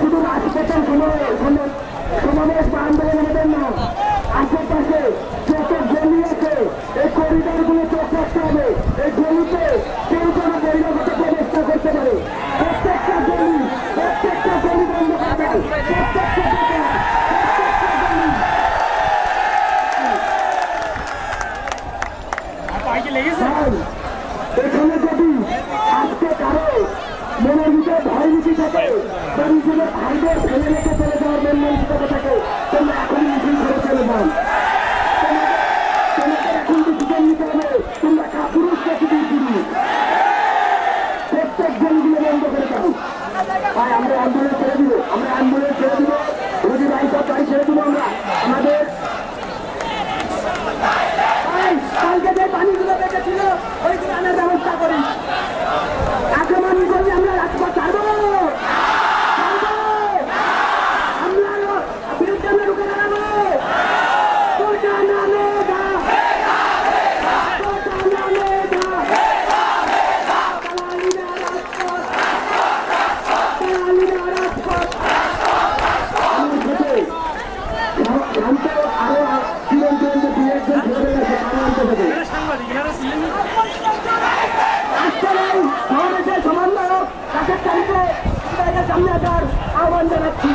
শুধু মাছ খেতেন কোনো কোনো परिषदेत हायदर সমন্বয়ক কাছের তারিখে সামনে আসার আহ্বান জানাচ্ছি।